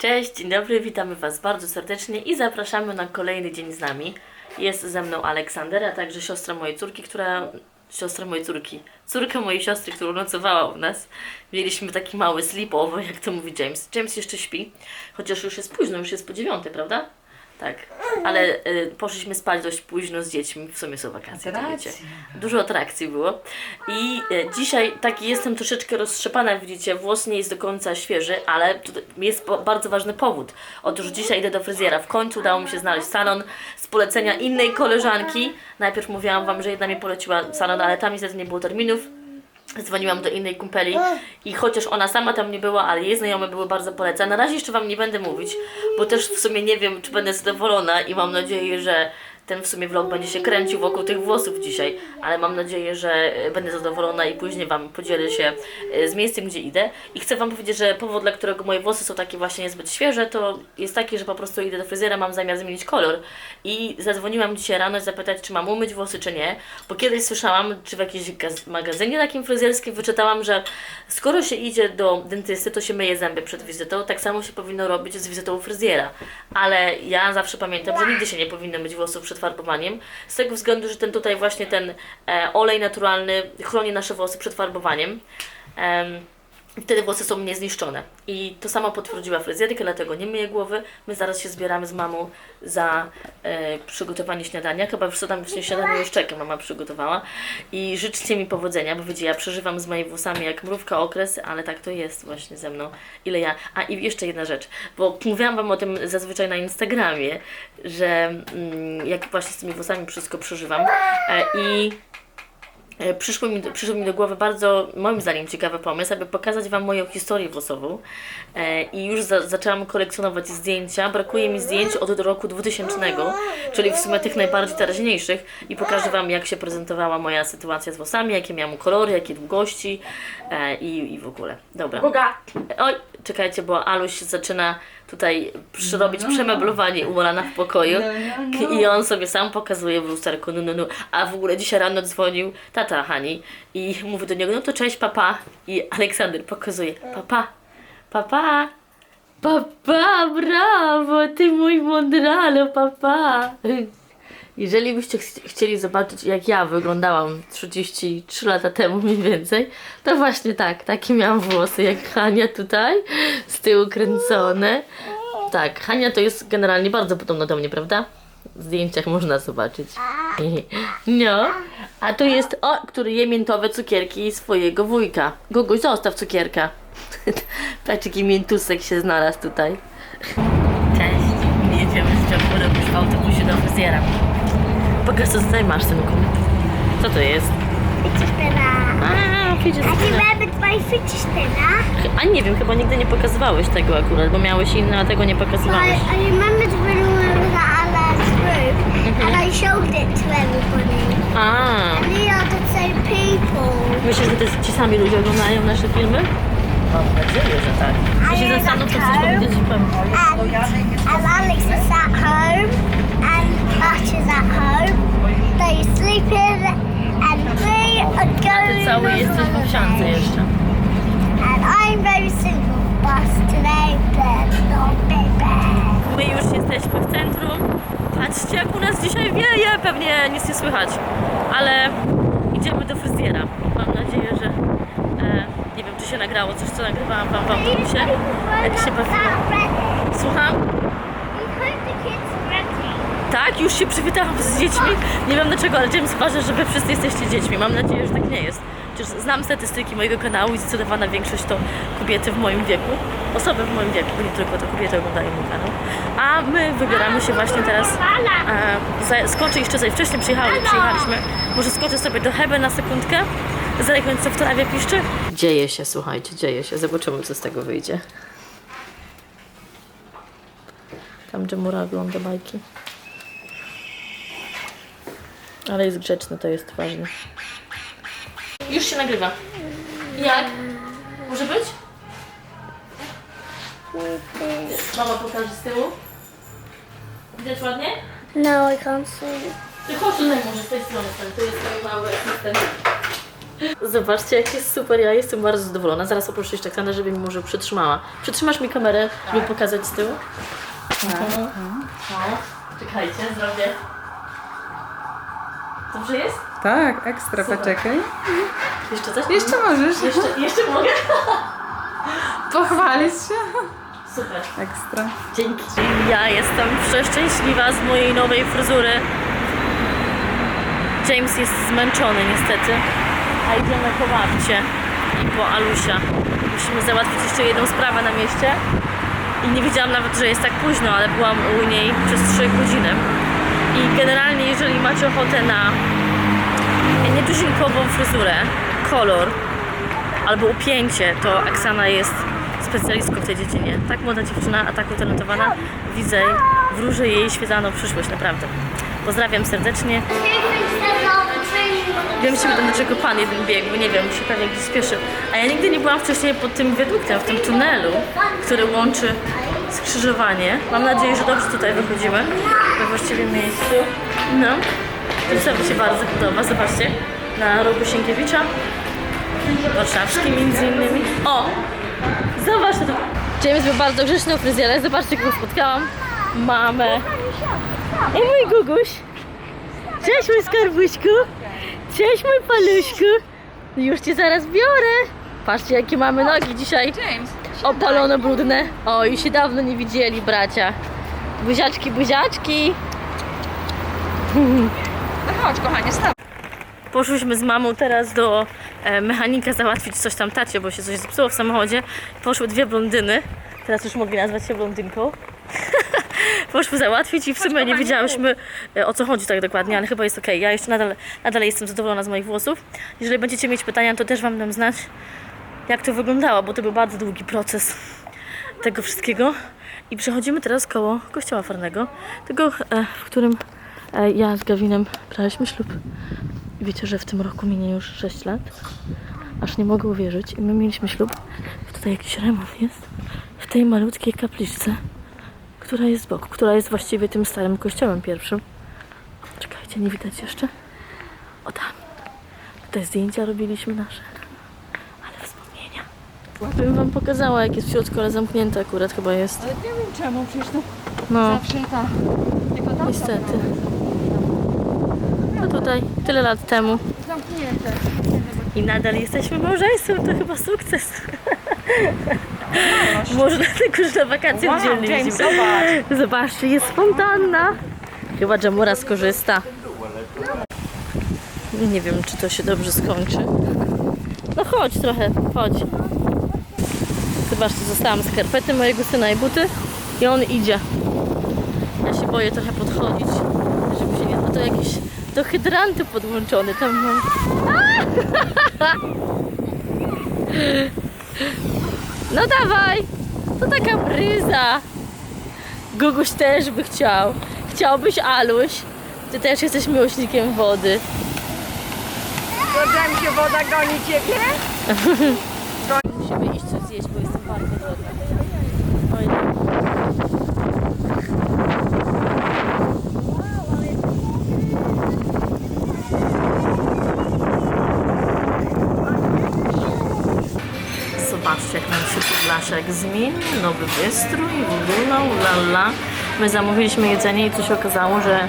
Cześć, dzień dobry, witamy Was bardzo serdecznie i zapraszamy na kolejny dzień z nami. Jest ze mną Aleksander, a także siostra mojej córki, która... Siostra mojej córki. Córka mojej siostry, którą nocowała u nas. Mieliśmy taki mały sleepover, jak to mówi James. James jeszcze śpi, chociaż już jest późno, już jest po dziewiątej, prawda? Tak, ale y, poszliśmy spać dość późno z dziećmi, w sumie są wakacje, to wiecie. Dużo atrakcji było. I e, dzisiaj taki jestem troszeczkę roztrzepana, jak widzicie, włos nie jest do końca świeży, ale jest po, bardzo ważny powód. Otóż dzisiaj idę do fryzjera. W końcu udało mi się znaleźć salon z polecenia innej koleżanki. Najpierw mówiłam Wam, że jedna mi poleciła salon, ale tam niestety nie było terminów. Dzwoniłam do innej kumpeli i chociaż ona sama tam nie była, ale jej znajome były bardzo polecane. Na razie jeszcze Wam nie będę mówić, bo też w sumie nie wiem, czy będę zadowolona i mam nadzieję, że ten w sumie vlog będzie się kręcił wokół tych włosów dzisiaj, ale mam nadzieję, że e, będę zadowolona i później Wam podzielę się e, z miejscem, gdzie idę. I chcę Wam powiedzieć, że powód, dla którego moje włosy są takie właśnie niezbyt świeże, to jest taki, że po prostu idę do fryzjera, mam zamiar zmienić kolor i zadzwoniłam dzisiaj rano zapytać, czy mam umyć włosy, czy nie, bo kiedyś słyszałam, czy w jakimś gaz- magazynie takim fryzjerskim wyczytałam, że skoro się idzie do dentysty, to się myje zęby przed wizytą, tak samo się powinno robić z wizytą u fryzjera. Ale ja zawsze pamiętam, że nigdy się nie powinno myć włosów przed farbowaniem, z tego względu, że ten tutaj właśnie ten e, olej naturalny chroni nasze włosy przed farbowaniem. Wtedy włosy są niezniszczone. I to samo potwierdziła fryzjerka, dlatego nie myję głowy. My zaraz się zbieramy z mamą za e, przygotowanie śniadania. Chyba już co tam właśnie śniadanie już czeka, mama przygotowała. I życzcie mi powodzenia, bo wiecie, ja przeżywam z moimi włosami jak mrówka okres, ale tak to jest właśnie ze mną. Ile ja... A i jeszcze jedna rzecz, bo mówiłam Wam o tym zazwyczaj na Instagramie, że mm, jak właśnie z tymi włosami wszystko przeżywam. E, I Przyszło mi, przyszedł mi do głowy bardzo, moim zdaniem, ciekawy pomysł, aby pokazać Wam moją historię włosową. E, I już za, zaczęłam kolekcjonować zdjęcia. Brakuje mi zdjęć od roku 2000, czyli w sumie tych najbardziej teraźniejszych. I pokażę Wam, jak się prezentowała moja sytuacja z włosami, jakie miałam kolory, jakie długości e, i, i w ogóle. Dobra. Boga! Oj, czekajcie, bo Aluś zaczyna tutaj przy- robić przemeblowanie u Molana w pokoju No, no, i on sobie sam pokazuje w lusterku, no, no, no. A w ogóle dzisiaj rano dzwonił tata Hani i mówi do niego, no to cześć papa i Aleksander pokazuje, papa, papa, papa, brawo, ty mój mądralo, papa. Jeżeli byście ch- chcieli zobaczyć, jak ja wyglądałam 33 lata temu mniej więcej, to właśnie tak, takie miałam włosy jak Hania tutaj, z tyłu kręcone. Tak, Hania to jest generalnie bardzo podobna do mnie, prawda? W zdjęciach można zobaczyć. No, a tu jest, o, który je miętowe cukierki swojego wujka. Guguś, zostaw cukierka. Patrz, jaki miętusek się znalazł tutaj. Cześć, jedziemy z robisz w autobusie do fryzjera. Pokaż co tutaj masz, synku. Co to jest? Spinner. A, fidget Have you spinner. A nie wiem, chyba nigdy nie pokazywałeś tego akurat, bo miałeś inne, a tego nie pokazywałeś. I remembered when we were at Alan's room and I showed it to everybody. A, And they are the same people. myślisz, że to ci sami ludzie oglądają nasze filmy? Mam nadzieję, że tak. Ja się zastanów, to coś powiedzieć i powiem. And, and Alex is at home is at home. They're sleeping and we are Ty going cały jesteś w owsiance jeszcze. And I'm very single bus today, but not baby. My już jesteśmy w centrum. Patrzcie, jak u nas dzisiaj wieje. Pewnie nic nie słychać. Ale idziemy do fryzjera. Mam nadzieję, że e, nie wiem, czy się nagrało coś, co nagrywałam wam w autobusie. Jak się bawiłam. Słucham? Tak, już się przywitałam z dziećmi. Nie wiem dlaczego, ale James uważa, że wy wszyscy jesteście dziećmi. Mam nadzieję, że tak nie jest. Przecież znam statystyki mojego kanału i zdecydowana większość to kobiety w moim wieku. Osoby w moim wieku, nie tylko to kobiety oglądają mój kanał. A my wybieramy się właśnie teraz. E, skoczę jeszcze za wcześniej przyjechały, przyjechaliśmy. Może skoczę sobie do Hebe na sekundkę. Zerknąć co w trawie piszczy. Dzieje się, słuchajcie, dzieje się. Zobaczymy co z tego wyjdzie. Tam Jemura ogląda bajki. Ale jest grzeczny, to jest ważne. Już się nagrywa. Jak? Może być? Mama pokaże z tyłu. Widać ładnie? No, I can't see. Ty chodź tutaj może z tej strony, to jest twój mały asystent. Zobaczcie, jak jest super, ja jestem bardzo zadowolona. Zaraz poproszę jeszcze Oksanę, żeby mi może przytrzymała. Przytrzymasz mi kamerę, żeby pokazać z tyłu? Mhm. No, czekajcie, zrobię. Dobrze jest? Tak, ekstra, poczekaj. Jeszcze coś? Jeszcze możesz Jeszcze, jeszcze mogę? pochwalić się. Super. Ekstra. Dzięki. Ja jestem przeszczęśliwa z mojej nowej fryzury. James jest zmęczony niestety. A idziemy po babcię i po Alusia. Musimy załatwić jeszcze jedną sprawę na mieście. I nie wiedziałam nawet, że jest tak późno, ale byłam u niej przez 3 godziny. I generalnie, jeżeli macie ochotę na nietuzinkową fryzurę, kolor albo upięcie, to Aksana jest specjalistką w tej dziedzinie. Tak młoda dziewczyna, a tak utalentowana. Widzę, wróżę jej świetlaną przyszłość, naprawdę. Pozdrawiam serdecznie. Wiem się do czego pan jeden biegł, nie wiem, się pewnie gdzieś spieszy. A ja nigdy nie byłam wcześniej pod tym wiaduktem, w tym tunelu, który łączy skrzyżowanie. Mam nadzieję, że dobrze tutaj wychodzimy we właściwym miejscu. No, to mi się bardzo podoba. Zobaczcie, na rogu Sienkiewicza, warszawski między innymi. O! Zobacz to. James był bardzo grzeczny u. Zobaczcie, kogo spotkałam. Mamę. I mój Guguś. Cześć mój skarbuśku. Cześć mój paluśku. Już cię zaraz biorę. Patrzcie jakie mamy nogi dzisiaj. James. Opalone, brudne. O, już się dawno nie widzieli bracia. Buziaczki, buziaczki. No chodź, kochanie, staw. Poszłyśmy z mamą teraz do e, mechanika załatwić coś tam tacie, bo się coś zepsuło w samochodzie. Poszły dwie blondyny. Teraz już mogli nazwać się blondynką. Poszły załatwić i w sumie nie wiedziałyśmy e, o co chodzi tak dokładnie, ale chyba jest ok. Ja jeszcze nadal, nadal jestem zadowolona z moich włosów. Jeżeli będziecie mieć pytania, to też Wam dam znać, jak to wyglądało, bo to był bardzo długi proces tego wszystkiego. I przechodzimy teraz koło kościoła farnego, tego, e, w którym e, ja z Gawinem braliśmy ślub. Wiecie, że w tym roku minie już 6 lat? Aż nie mogę uwierzyć. I my mieliśmy ślub. Tutaj jakiś remont jest. W tej malutkiej kapliczce, która jest z boku, która jest właściwie tym starym kościołem pierwszym. Czekajcie, nie widać jeszcze? O tam. Tutaj zdjęcia robiliśmy nasze. Bym wam pokazała, jak jest w środku, ale zamknięte akurat chyba jest. Ale nie wiem czemu, przecież to No, zawsze ta... Tylko tam niestety. No tutaj, tyle lat temu. zamknięte. I nadal jesteśmy małżeństwem, to chyba sukces. Może dlatego, że na wakacje Wow, dzielnie James, zobacz. Zobaczcie, jest fontanna. Chyba Jamura skorzysta. Nie wiem, czy to się dobrze skończy. No chodź trochę, chodź. Zobaczcie, zostałam skarpety mojego syna i buty i on idzie. Ja się boję trochę podchodzić, żeby się nie... A to jakieś do hydrantu podłączony, tam mam... No dawaj! To taka bryza. Guguś też by chciał. Chciałbyś, Aluś? Ty też jesteś miłośnikiem wody. Jamesie woda goni ciebie? Musimy iść coś zjeść, bo jestem bardzo głodna. Oj. Zobaczcie, jak nam się Podlaszek zmienił, nowy wystrój, wyglądał, lala. My zamówiliśmy jedzenie i co się okazało, że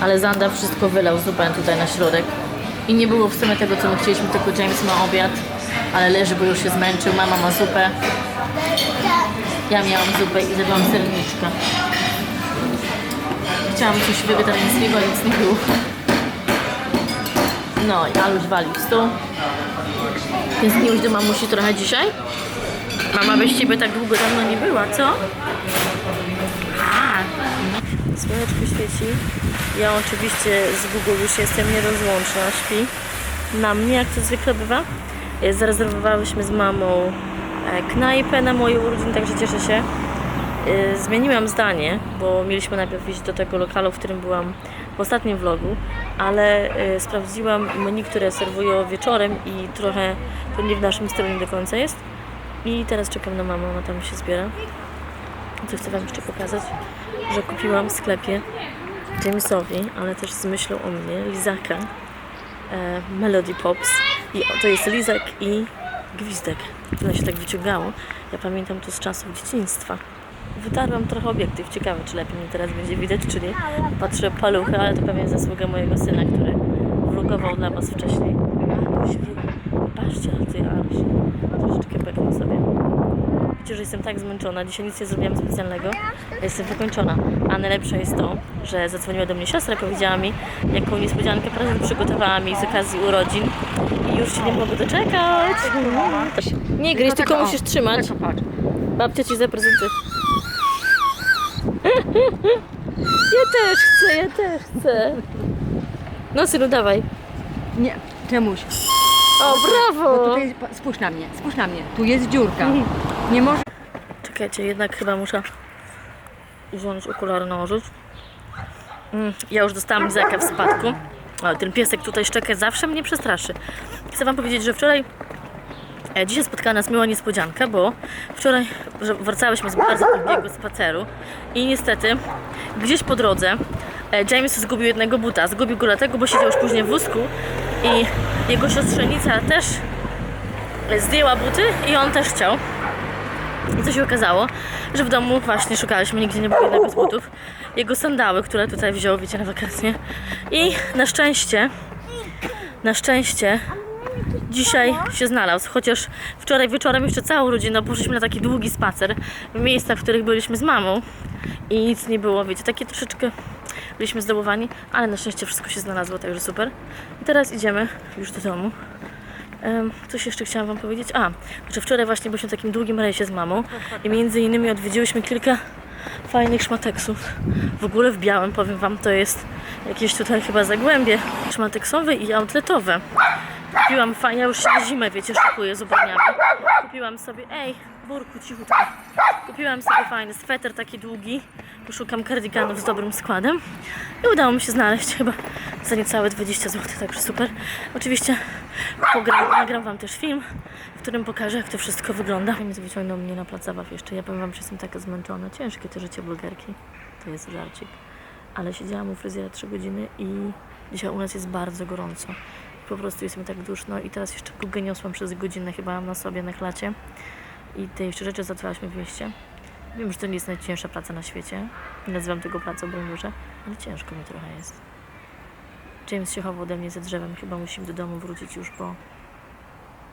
Alexander wszystko wylał zupę tutaj na środek. I nie było w sumie tego, co my chcieliśmy, tylko James ma obiad, ale leży, bo już się zmęczył, mama ma zupę. Ja miałam zupę i zjadłam serniczkę. Chciałam coś wegetariańskiego, ale nic nie było. No i Aluś walił w stół. Tęskniłeś do mamusi trochę dzisiaj? Mama bez ciebie tak długo dawno nie była, co? A, Słoneczko świeci. Ja oczywiście z Google już jestem nierozłączna, śpi na mnie, jak to zwykle bywa. Zarezerwowałyśmy z mamą knajpę na moje urodziny, także cieszę się. E, Zmieniłam zdanie, bo mieliśmy najpierw iść do tego lokalu, w którym byłam w ostatnim vlogu, ale e, sprawdziłam menu, które serwują wieczorem i trochę to nie w naszym stylu nie do końca jest. I teraz czekam na mamę, ona tam się zbiera. Co chcę Wam jeszcze pokazać, że kupiłam w sklepie Jamesowi, ale też z myślą o mnie, lizaka e, Melody Pops I to jest lizak i gwizdek. To się tak wyciągało. Ja pamiętam to z czasów dzieciństwa. Wytarłam trochę obiektyw. Ciekawe, czy lepiej mnie teraz będzie widać, czy nie. Patrzę paluchy, ale to pewnie zasługa mojego syna, który vlogował dla Was wcześniej. Patrzcie na ty, Aluś. Troszeczkę peknę sobie. Widzicie, że jestem tak zmęczona. Dzisiaj nic nie zrobiłam specjalnego. Jestem wykończona. A najlepsze jest to, że zadzwoniła do mnie siostra i powiedziała mi, jaką niespodziankę prezent przygotowała mi z okazji urodzin. I już się nie mogę doczekać. Nie gryź, tylko musisz trzymać. Babcia ci zaprezentuje. Ja też chcę, ja też chcę. No synu, dawaj. Nie, czemuś. O, Bo brawo! tutaj, spójrz na mnie, spójrz na mnie. Tu jest dziurka. Nie może... Czekajcie, jednak chyba muszę wziąć okulary nałożyć. Mm, ja już dostałam lizaka w spadku. O, ten piesek tutaj szczeka zawsze mnie przestraszy. Chcę wam powiedzieć, że wczoraj e, Dzisiaj spotkała nas miła niespodzianka, bo wczoraj wracałyśmy z bardzo długiego spaceru i niestety gdzieś po drodze e, James zgubił jednego buta. Zgubił go dlatego, bo siedział już później w wózku i jego siostrzenica też zdjęła buty i on też chciał. I co się okazało, że w domu właśnie szukaliśmy, nigdzie nie było jednego z butów. Jego sandały, które tutaj wziął, wiecie, na wakacje. I na szczęście, na szczęście dzisiaj się znalazł. Chociaż wczoraj wieczorem jeszcze całą rodzinę poszliśmy na taki długi spacer w miejscach, w których byliśmy z mamą i nic nie było, wiecie, takie troszeczkę byliśmy zdołowani, ale na szczęście wszystko się znalazło, także super. I teraz idziemy już do domu. Coś jeszcze chciałam Wam powiedzieć. A, że wczoraj właśnie byliśmy w takim długim rejsie z mamą i między innymi odwiedziłyśmy kilka fajnych szmateksów. W ogóle w białym, powiem Wam, to jest jakieś tutaj chyba zagłębie szmateksowe i outletowe. Kupiłam fajnie, ja już się na zimę, wiecie, szykuję z ubraniami. Kupiłam sobie, ej, burku, cichutko. Kupiłam sobie fajny sweter taki długi. Poszukam kardiganów z dobrym składem. I udało mi się znaleźć chyba za niecałe 20 zł, także super. Oczywiście pogram, nagram Wam też film, w którym pokażę, jak to wszystko wygląda. Więc wyciągnął mnie na plac zabaw jeszcze. Ja powiem Wam, że jestem taka zmęczona. Ciężkie to życie blogerki. To jest żarcik. Ale siedziałam u fryzjera 3 godziny i dzisiaj u nas jest bardzo gorąco. Po prostu jest mi tak duszno i teraz jeszcze kugę niosłam przez godzinę chyba na sobie na klacie. I te jeszcze rzeczy załatwiałyśmy w mieście. Wiem, że to nie jest najcięższa praca na świecie. Nie nazywam tego pracą, broń Boże, ale ciężko mi trochę jest. James się chował ode mnie ze drzewem. Chyba musimy do domu wrócić już, bo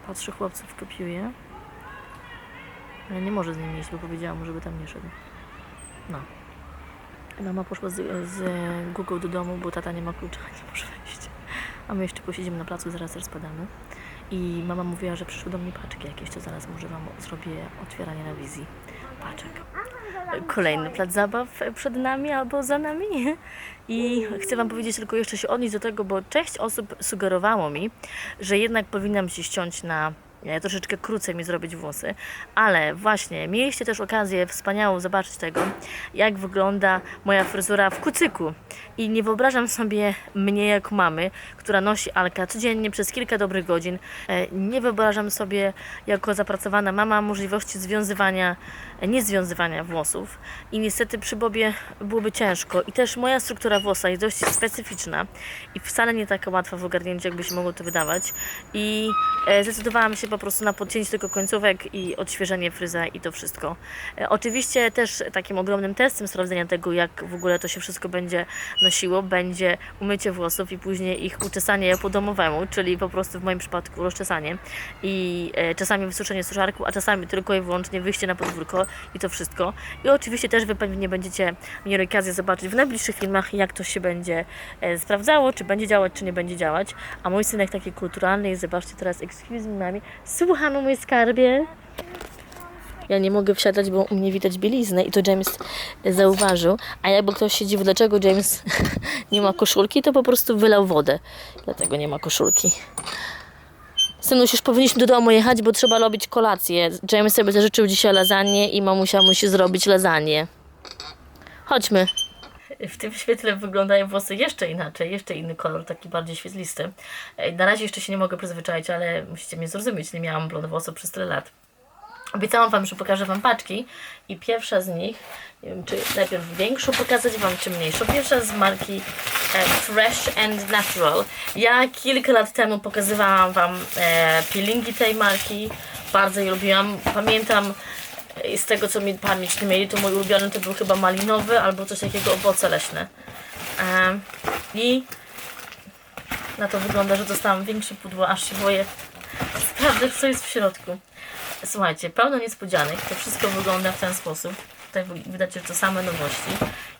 patrzę, chłopców kopiuje. Ale nie może z nim iść, bo powiedziałam mu, żeby tam nie szedł. No. Mama poszła z, z Google do domu, bo tata nie ma klucza, nie może wejść. A my jeszcze posiedzimy na placu, zaraz rozpadamy. I mama mówiła, że przyszły do mnie paczki jakieś, to zaraz może Wam zrobię otwieranie na wizji paczek. Kolejny plac zabaw przed nami albo za nami. I chcę Wam powiedzieć tylko jeszcze się odnieść do tego, bo część osób sugerowało mi, że jednak powinnam się ściąć na troszeczkę krócej mi zrobić włosy, ale właśnie mieliście też okazję wspaniałą zobaczyć tego, jak wygląda moja fryzura w kucyku. I nie wyobrażam sobie mnie jak mamy, która nosi alka codziennie przez kilka dobrych godzin. E, Nie wyobrażam sobie jako zapracowana mama możliwości związywania, e, nie związywania włosów. I niestety przy Bobie byłoby ciężko. I też moja struktura włosa jest dość specyficzna i wcale nie taka łatwa w ogarnięciu, jakby się mogło to wydawać. I e, zdecydowałam się po prostu na podcięcie tylko końcówek i odświeżenie fryza i to wszystko. E, Oczywiście też takim ogromnym testem sprawdzenia tego, jak w ogóle to się wszystko będzie nosiło, będzie umycie włosów i później ich uczesanie po domowemu, czyli po prostu w moim przypadku rozczesanie i e, czasami wysuszenie suszarku, a czasami tylko i wyłącznie wyjście na podwórko i to wszystko. I oczywiście też Wy pewnie będziecie mieli okazję zobaczyć w najbliższych filmach, jak to się będzie e, sprawdzało, czy będzie działać, czy nie będzie działać. A mój synek taki kulturalny jest, zobaczcie teraz, excuse me mami, słuchamy mój skarbie. Ja nie mogę wsiadać, bo u mnie widać bieliznę i to James zauważył. A jakby ktoś się dziwił, dlaczego James nie ma koszulki, to po prostu wylał wodę. Dlatego nie ma koszulki. Synuś, już powinniśmy do domu jechać, bo trzeba robić kolację. James sobie zażyczył dzisiaj lasagne i mamusia musi zrobić lasagne. Chodźmy. W tym świetle wyglądają włosy jeszcze inaczej, jeszcze inny kolor, taki bardziej świetlisty. Ej, Na razie jeszcze się nie mogę przyzwyczaić, ale musicie mnie zrozumieć, nie miałam blond włosów przez tyle lat. Obiecałam Wam, że pokażę Wam paczki i pierwsza z nich, nie wiem czy najpierw większą pokazać Wam, czy mniejszą. Pierwsza z marki e, Fresh and Natural. Ja kilka lat temu pokazywałam Wam e, peelingi tej marki, bardzo je lubiłam. Pamiętam e, z tego co mi pamięć mieli, to mój ulubiony to był chyba malinowy albo coś takiego owoce leśne. I na to wygląda, że dostałam większe pudło, aż się boję sprawdzać, co jest w środku. Słuchajcie, pełno niespodzianek. To wszystko wygląda w ten sposób. Tutaj widać, że to same nowości.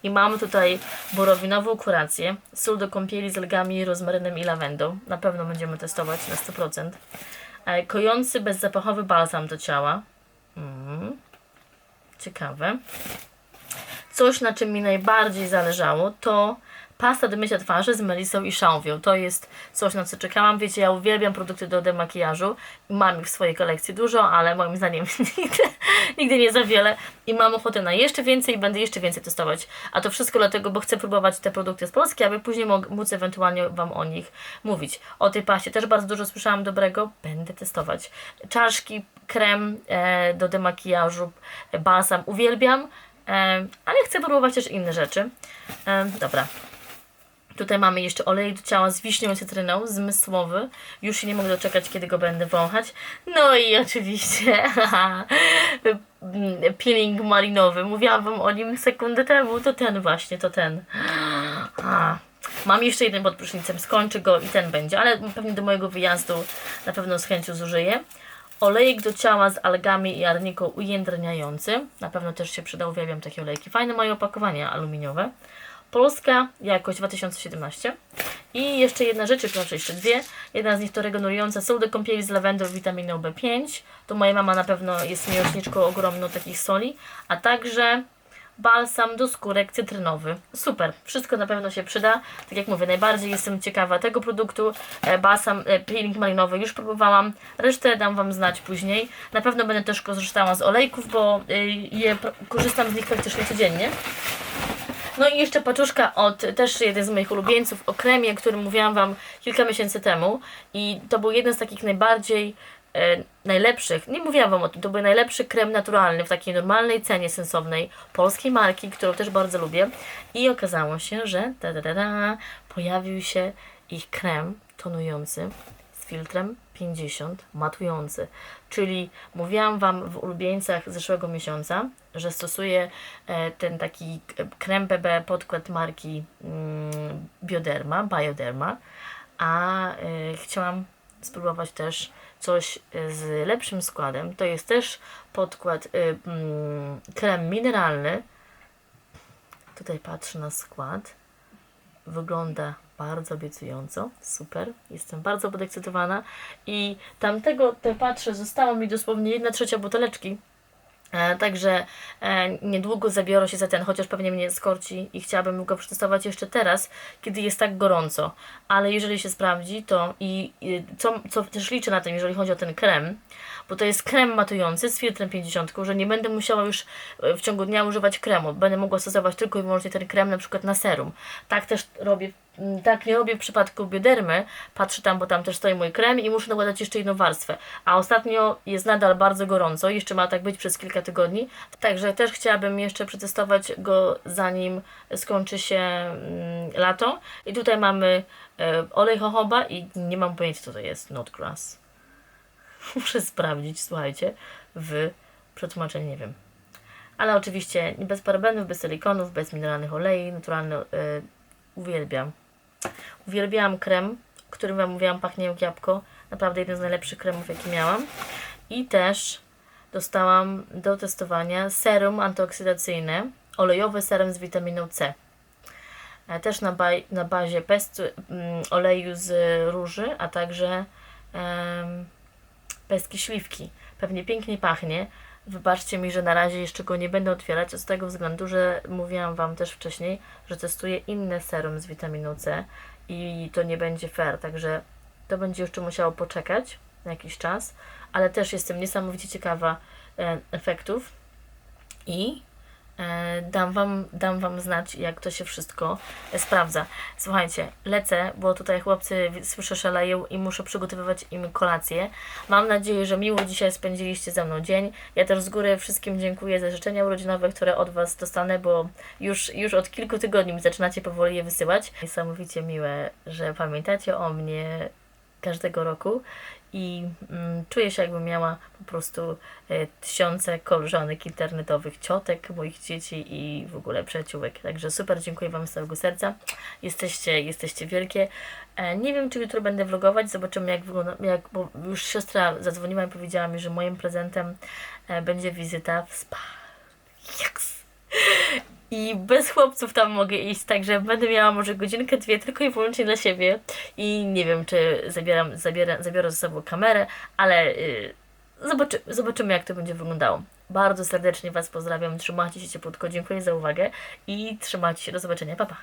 I mamy tutaj borowinową kurację, sól do kąpieli z algami, rozmarynem i lawendą. Na pewno będziemy testować na 100%. E, Kojący, bezzapachowy balsam do ciała. Ciekawe. Coś, na czym mi najbardziej zależało, to pasta do mycia twarzy z melisą i szałwią. To jest coś, na co czekałam. Wiecie, ja uwielbiam produkty do demakijażu. Mam ich w swojej kolekcji dużo, ale moim zdaniem nigdy, nigdy nie za wiele. I mam ochotę na jeszcze więcej i będę jeszcze więcej testować. A to wszystko dlatego, bo chcę próbować te produkty z Polski, aby później móc ewentualnie Wam o nich mówić. O tej paście też bardzo dużo słyszałam dobrego. Będę testować. Czaszki, krem e, do demakijażu, e, balsam uwielbiam. E, ale chcę próbować też inne rzeczy. E, dobra. Tutaj mamy jeszcze olej do ciała z wiśnią i cytryną, zmysłowy. Już się nie mogę doczekać, kiedy go będę wąchać. No i oczywiście peeling malinowy. Mówiłam Wam o nim sekundę temu. To ten właśnie, to ten. Mam jeszcze jeden pod prysznicem, skończę go i ten będzie, ale pewnie do mojego wyjazdu na pewno z chęcią zużyję. Olejek do ciała z algami i arniką ujędrniający. Na pewno też się przyda, uwielbiam takie olejki. Fajne mają opakowania aluminiowe. Polska jakość 2017. I jeszcze jedna rzecz, raczej jeszcze dwie. Jedna z nich to regenerująca sól kąpieli z lawendą witaminą B5. To moja mama na pewno jest miłośniczką ogromną takich soli. A także balsam do skórek cytrynowy. Super, wszystko na pewno się przyda. Tak jak mówię, najbardziej jestem ciekawa tego produktu. E, Balsam, e, peeling malinowy już próbowałam. Resztę dam Wam znać później. Na pewno będę też korzystała z olejków, bo y, je, korzystam z nich praktycznie codziennie. No i jeszcze paczuszka od też jeden z moich ulubieńców o kremie, o którym mówiłam Wam kilka miesięcy temu. I to był jeden z takich najbardziej e, najlepszych, nie mówiłam Wam o tym, to był najlepszy krem naturalny w takiej normalnej cenie sensownej polskiej marki, którą też bardzo lubię. I okazało się, że da, da, da, da, pojawił się ich krem tonujący filtrem 50 matujący. Czyli mówiłam Wam w ulubieńcach zeszłego miesiąca, że stosuję e, ten taki krem BB podkład marki mm, Bioderma, Bioderma, a e, chciałam spróbować też coś e, z lepszym składem. To jest też podkład, mm, krem mineralny. Tutaj patrzę na skład wygląda bardzo obiecująco, super, jestem bardzo podekscytowana. I tamtego, te patrzę, zostało mi dosłownie jedna trzecia buteleczki, e, także e, niedługo zabiorę się za ten, chociaż pewnie mnie skorci i chciałabym go przetestować jeszcze teraz, kiedy jest tak gorąco, ale jeżeli się sprawdzi, to i, i co, co też liczę na tym, jeżeli chodzi o ten krem, bo to jest krem matujący z filtrem 50, że nie będę musiała już e, w ciągu dnia używać kremu. Będę mogła stosować tylko i wyłącznie ten krem na przykład na serum. Tak też robię, tak nie robię w przypadku biodermy. Patrzę tam, bo tam też stoi mój krem i muszę nakładać jeszcze jedną warstwę. A ostatnio jest nadal bardzo gorąco, jeszcze ma tak być przez kilka tygodni. Także też chciałabym jeszcze przetestować go zanim skończy się mm, lato. I tutaj mamy e, olej jojoba i nie mam pojęcia co to jest, not grass. Muszę sprawdzić, słuchajcie, w przetłumaczeniu nie wiem. Ale oczywiście bez parabenów, bez silikonów, bez mineralnych olei, naturalny, y, uwielbiam. Uwielbiałam krem, którym Wam mówiłam, pachnie jak jabłko. Naprawdę jeden z najlepszych kremów, jaki miałam. I też dostałam do testowania serum antyoksydacyjne, olejowy serum z witaminą C. E, Też na, baj, na bazie mm, oleju z róży, a także em, pestki śliwki. Pewnie pięknie pachnie. Wybaczcie mi, że na razie jeszcze go nie będę otwierać, z tego względu, że mówiłam Wam też wcześniej, że testuję inne serum z witaminą C i to nie będzie fair, także to będzie jeszcze musiało poczekać jakiś czas, ale też jestem niesamowicie ciekawa e, efektów i Dam wam, dam wam znać, jak to się wszystko e, sprawdza. Słuchajcie, lecę, bo tutaj chłopcy słyszę szaleją i muszę przygotowywać im kolację. Mam nadzieję, że miło dzisiaj spędziliście ze mną dzień. Ja też z góry wszystkim dziękuję za życzenia urodzinowe, które od was dostanę, bo już, już od kilku tygodni zaczynacie powoli je wysyłać. Niesamowicie miłe, że pamiętacie o mnie każdego roku i mm, czuję się jakbym miała po prostu e, tysiące koleżanek internetowych, ciotek, moich dzieci i w ogóle przyjaciółek. Także super, dziękuję Wam z całego serca. Jesteście, jesteście wielkie. E, nie wiem, czy jutro będę vlogować, zobaczymy jak wygląda, jak, bo już siostra zadzwoniła i powiedziała mi, że moim prezentem e, będzie wizyta w spa. Yes! I bez chłopców tam mogę iść, także będę miała może godzinkę, dwie tylko i wyłącznie dla siebie. I nie wiem, czy zabieram, zabiera, zabiorę ze sobą kamerę, ale yy, zobaczy, zobaczymy, jak to będzie wyglądało. Bardzo serdecznie Was pozdrawiam, trzymajcie się ciepłutko, dziękuję za uwagę i trzymajcie się, do zobaczenia, pa pa!